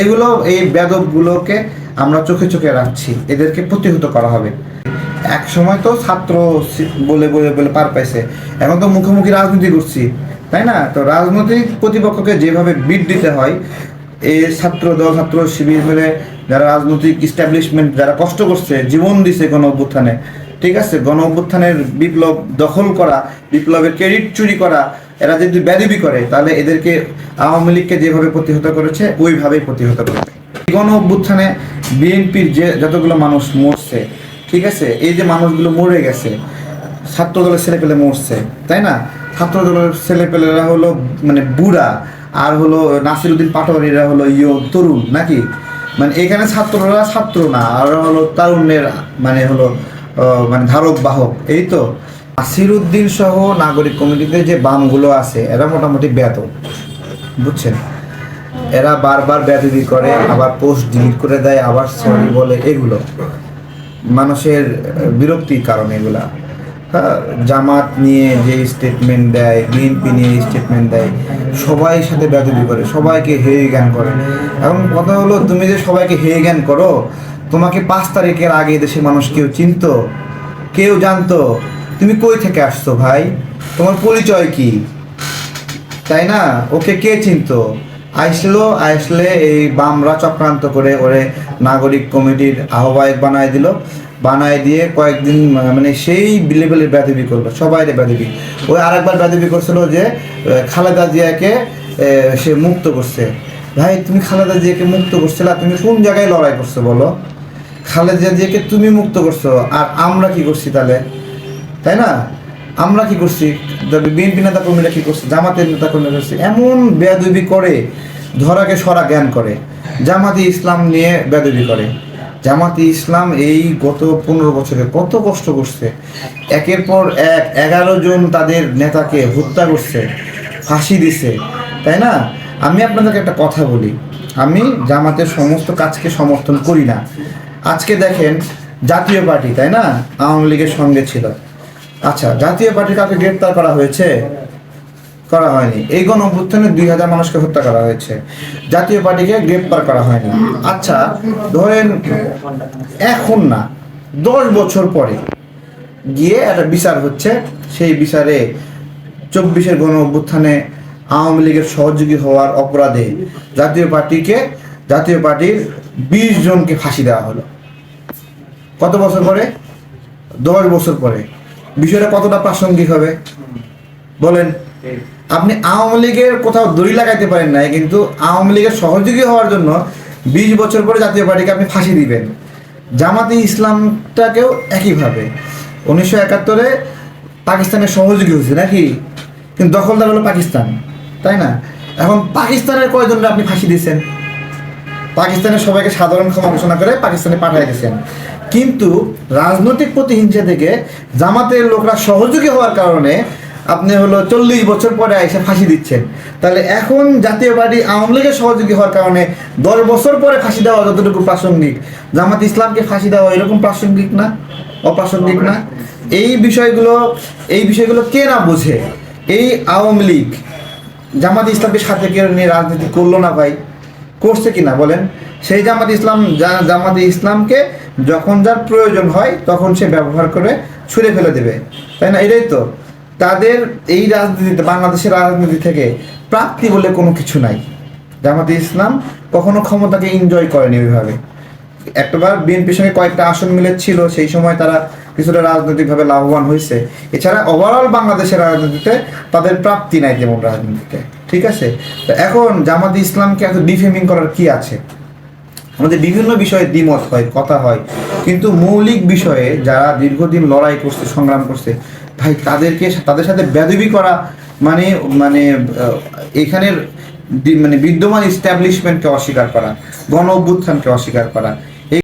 এগুলো, এই বেদবগুলোকে আমরা চোখে চোখে রাখছি। এদেরকে প্রতিহত করা হবে। এক সময় তো ছাত্র বলে বলে বলে পার পাইছে। এখন তো মুখোমুখি রাজনীতি করছি, তাই না? তো রাজনৈতিক প্রতিপক্ষকে যেভাবে বিট দিতে হয়, এই ছাত্র দল, ছাত্র শিবির মিলে যারা রাজনৈতিক ইস্টাবলিশমেন্ট যারা কষ্ট করছে, জীবন দিছে কোনো অভ্যুত্থানে ঠিক আছে? গণ অভ্যুত্থানের বিপ্লব দখল করা, বিপ্লবের ক্রেডিট চুরি করা, এরা যদি ব্যাধিবি করে, তাহলে এদেরকে আওয়ামী লীগকে যেভাবে প্রতিহত করেছে, ওইভাবেই প্রতিহত করবে। গণ অভ্যুত্থানে বিএনপির যে যতগুলো মানুষ মরছে, ঠিক আছে? এই যে মানুষগুলো মরে গেছে ছাত্র দলের ছেলেপেলে মরছে, তাই না? ছাত্র দলের ছেলেপেলেরা হলো মানে বুড়া, আর হলো নাসিরুদ্দিন পাটোয়ারিরা হলো ইয়ো, তরুণ, নাকি? মানে এখানে ছাত্ররা ছাত্র না, আর হলো তারুণ্যের মানে হলো মানে ধারক, বাহক, এই তো। নাসিরুদ্দিন সহ নাগরিক কমিটিতে যে বামগুলো আছে, এরা মোটামুটি ব্যাত, বুঝছেন? এরা বারবার ব্যাধি করে, আবার পোস্ট ডিলিট করে দেয়, আবার সরি বলে, এগুলো। মানুষের বিরক্তির কারণ এগুলা। হ্যাঁ জামাত নিয়ে যে স্টেটমেন্ট দেয়, বিএনপি নিয়ে স্টেটমেন্ট দেয়, সবাই সাথে ব্যাধি করে, সবাইকে হেয়ে জ্ঞান করে। এবং কথা হলো, তুমি যে সবাইকে হেয়ে জ্ঞান করো তোমাকে পাঁচ তারিখের আগে দেশের মানুষ কেউ চিনত? কেউ জানতো? তুমি কই থেকে আসছো ভাই? তোমার পরিচয় কি? তাই না? ওকে কে চিনত? আইসলো, আইসলে এই বামরা চক্রান্ত করে ওরে নাগরিক কমিটির আহ্বায়ক বানায় দিল। বানায় দিয়ে কয়েকদিন মানে সেই লেভেলের ব্যাধবি করল সবাই ব্যাধবি। ওই আরেকবার ব্যাধবি করছিল যে খালেদা জিয়াকে সে মুক্ত করছে। ভাই, তুমি খালেদা জিয়াকে মুক্ত করছিলে তুমি কোন জায়গায় লড়াই করছ বলো? খালেদা জিয়াকে তুমি মুক্ত করছ, আর আমরা কি করছি তাহলে? তাই না? আমরা কি করছি? বিএনপি নেতা কর্মীরা কি করছে? জামাতের নেতা কর্মীরা করছে? এমন বেয়াদবি করে, ধরাকে সরা জ্ঞান করে। জামাতি ইসলাম নিয়ে বেদবি করে। জামাতি ইসলাম এই গত পনেরো বছরে কত কষ্ট করছে। একের পর এক এগারো জন তাদের নেতাকে হত্যা করছে, ফাঁসি দিছে, তাই না? আমি আপনাদেরকে একটা কথা বলি। আমি জামাতের সমস্ত কাজকে সমর্থন করি না। আজকে দেখেন জাতীয় পার্টি, তাই না? আওয়ামী লীগের সঙ্গে ছিল। আচ্ছা জাতীয় পার্টি কাউকে গ্রেপ্তার করা হয়েছে? করা হয়নি। এই গণ অভ্যুত্থানে দুই হাজার মানুষকে হত্যা করা হয়েছে। জাতীয় পার্টিকে গ্রেপ্তার করা হয়নি। আচ্ছা ধরেন এখন না, দশ বছর পরে গিয়ে একটা বিচার হচ্ছে। সেই বিচারে চব্বিশের গণ অভ্যুত্থানে আওয়ামী লীগের সহযোগী হওয়ার অপরাধে জাতীয় পার্টিকে, জাতীয় পার্টির বিশ জনকে ফাঁসি দেওয়া হলো। কত বছর পরে? দশ বছর পরে। বিষয়টা কতটা প্রাসঙ্গিক হবে? বলেন। আপনি আওয়ামী লীগের কোথাও দড়ি লাগাইতে পারেন নাই, কিন্তু আওয়ামী লীগের সহযোগী হওয়ার জন্য বিশ বছর পরে জাতীয় পার্টিকে আপনি ফাঁসি দিবেন। জামাতি ইসলামটাকেও একইভাবে। উনিশশো একাত্তরে পাকিস্তানের সহযোগী হয়েছে নাকি? কিন্তু দখলদার হলো পাকিস্তান, তাই না? এখন পাকিস্তানের কয়জনরা আপনি ফাঁসি দিয়েছেন? পাকিস্তানের সবাইকে সাধারণ ক্ষমা ঘোষণা করে পাকিস্তানে পাঠিয়ে গেছেন কিন্তু রাজনৈতিক প্রতিহিংসা থেকে জামাতের লোকরা সহযোগী হওয়ার কারণে আপনি হলো চল্লিশ বছর পরে এসে ফাঁসি দিচ্ছেন। তাহলে এখন জাতীয় পার্টি আওয়ামী লীগের সহযোগী হওয়ার কারণে দশ বছর পরে ফাঁসি দেওয়া যতটুকু প্রাসঙ্গিক, জামাত ইসলামকে ফাঁসি দেওয়া এরকম প্রাসঙ্গিক না? অপ্রাসঙ্গিক না? এই বিষয়গুলো এই বিষয়গুলো কে না বোঝে? এই আওয়ামী লীগ। জামাত ইসলামকে সাথে কেউ নিয়ে রাজনীতি করল না ভাই। করছে কিনা বলেন? সেই জামাত ইসলাম জামাত ইসলামকে যখন যার প্রয়োজন হয়, তখন সে ব্যবহার করে ছুঁড়ে ফেলে দেবে। তাই না? এটাই তো। তাদের এই রাজনীতিতে, বাংলাদেশের রাজনীতি থেকে প্রাপ্তি বলে কোনো কিছু নাই। জামাত ইসলাম কখনো ক্ষমতাকে এনজয় করেনি ওইভাবে। একটাবার বিএনপির সঙ্গে কয়েকটা আসন মিলে ছিল, সেই সময় তারা কিছুটা রাজনৈতিকভাবে লাভবান হয়েছে। এছাড়া ওভারঅল বাংলাদেশের রাজনীতিতে তাদের প্রাপ্তি নাই যেমন রাজনীতিতে। ঠিক আছে? এখন জামাত ইসলামকে এত ডিফেমিং করার কি আছে? আমাদের বিভিন্ন বিষয়ে দ্বিমত হয়, কথা হয়। কিন্তু মৌলিক বিষয়ে যারা দীর্ঘদিন লড়াই করছে, সংগ্রাম করছে, ভাই, তাদেরকে তাদের সাথে বেদবি করা মানে মানে এখানের মানে বিদ্যমান ইস্টাবলিশমেন্টকে অস্বীকার করা গণ অভ্যুত্থানকে অস্বীকার করা